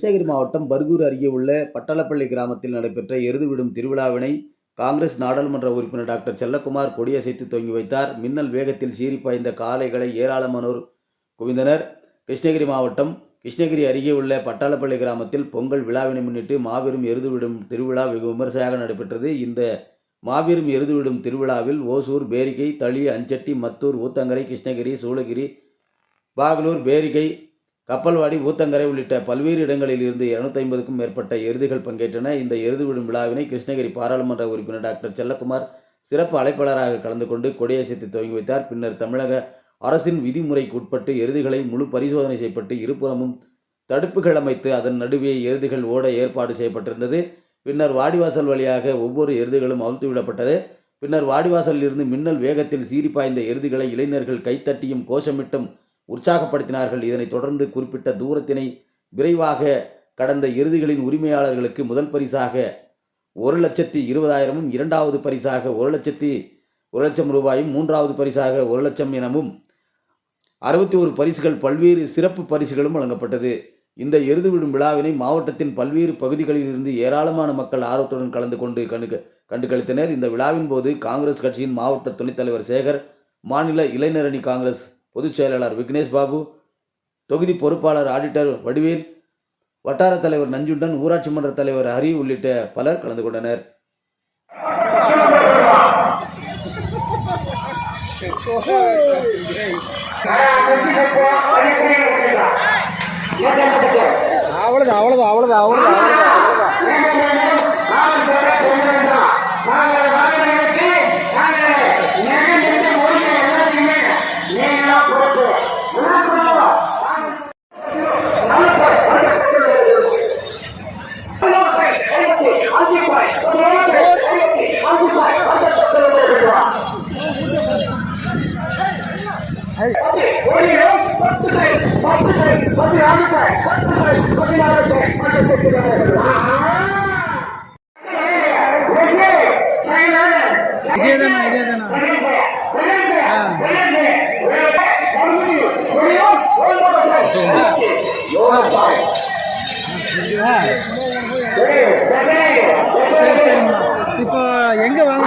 கிருஷ்ணகிரி மாவட்டம் பர்கூர் அருகே உள்ள பட்டாளப்பள்ளி கிராமத்தில் நடைபெற்ற எருதுவிடும் திருவிழாவினை காங்கிரஸ் நாடாளுமன்ற உறுப்பினர் டாக்டர் செல்லக்குமார் கொடியசைத்து துவங்கி வைத்தார். மின்னல் வேகத்தில் சீறி பாய்ந்த காளைகளை ஏராளமானோர் குவிந்தனர். கிருஷ்ணகிரி மாவட்டம் கிருஷ்ணகிரி அருகே உள்ள பட்டாளப்பள்ளி கிராமத்தில் பொங்கல் விழாவினை முன்னிட்டு மாபெரும் எருதுவிடும் திருவிழா வெகு விமர்சையாக நடைபெற்றது. இந்த மாபெரும் எருதுவிடும் திருவிழாவில் ஓசூர் பேரிகை தளி அஞ்சட்டி மத்தூர் ஊத்தங்கரை கிருஷ்ணகிரி சூளகிரி பாகலூர் பேரிகை கப்பல்வாடி ஊத்தங்கரை உள்ளிட்ட பல்வேறு இடங்களில் இருந்து இருநூத்தி ஐம்பதுக்கும் மேற்பட்ட எருதுகள் பங்கேற்றன. இந்த எருது விடும் விழாவினை கிருஷ்ணகிரி பாராளுமன்ற உறுப்பினர் டாக்டர் செல்லக்குமார் சிறப்பு அழைப்பாளராக கலந்து கொண்டு கொடியசைத்து துவங்கி வைத்தார். பின்னர் தமிழக அரசின் விதிமுறைக்கு உட்பட்டு எருதுகளை முழு பரிசோதனை செய்யப்பட்டு இருபுறமும் தடுப்புகள் அமைத்து அதன் நடுவே எருதுகள் ஓட ஏற்பாடு செய்யப்பட்டிருந்தது. பின்னர் வாடிவாசல் வழியாக ஒவ்வொரு எருதுகளும் அவிழ்த்து விடப்பட்டது. பின்னர் வாடிவாசலில் இருந்து மின்னல் வேகத்தில் சீறி பாய்ந்த எருதுகளை இளைஞர்கள் கைத்தட்டியும் கோஷமிட்டும் உற்சாகப்படுத்தினார்கள். இதனைத் தொடர்ந்து குறிப்பிட்ட தூரத்தினை விரைவாக கடந்த இறுதிகளின் உரிமையாளர்களுக்கு முதல் பரிசாக ஒரு லட்சத்தி இருபதாயிரமும் இரண்டாவது பரிசாக ஒரு லட்சத்தி ஒரு லட்சம் ரூபாயும் மூன்றாவது பரிசாக ஒரு லட்சம் எனவும் அறுபத்தி ஒரு பரிசுகள் பல்வேறு சிறப்பு பரிசுகளும் வழங்கப்பட்டது. இந்த எருது விடும் விழாவினை மாவட்டத்தின் பல்வேறு பகுதிகளில் இருந்து ஏராளமான மக்கள் ஆர்வத்துடன் கலந்து கொண்டு கண்டு கண்டு கழித்தனர் இந்த விழாவின் போது காங்கிரஸ் கட்சியின் மாவட்ட துணைத் தலைவர் சேகர் மாநில இளைஞரணி காங்கிரஸ் பொதுச் செயலாளர் விக்னேஷ் பாபு தொகுதி பொறுப்பாளர் ஆடிட்டர் வடிவேல் வட்டார தலைவர் நஞ்சுண்டன் ஊராட்சி மன்ற தலைவர் ஹரி உள்ளிட்ட பலர் கலந்து கொண்டனர். அவ்வளவு அவ்வளோதான் அவ்வளோதான் அவ்வளோதான் இதேதானா இதேதானா சரி சரிம்மா. இப்போ எங்கே வாங்க?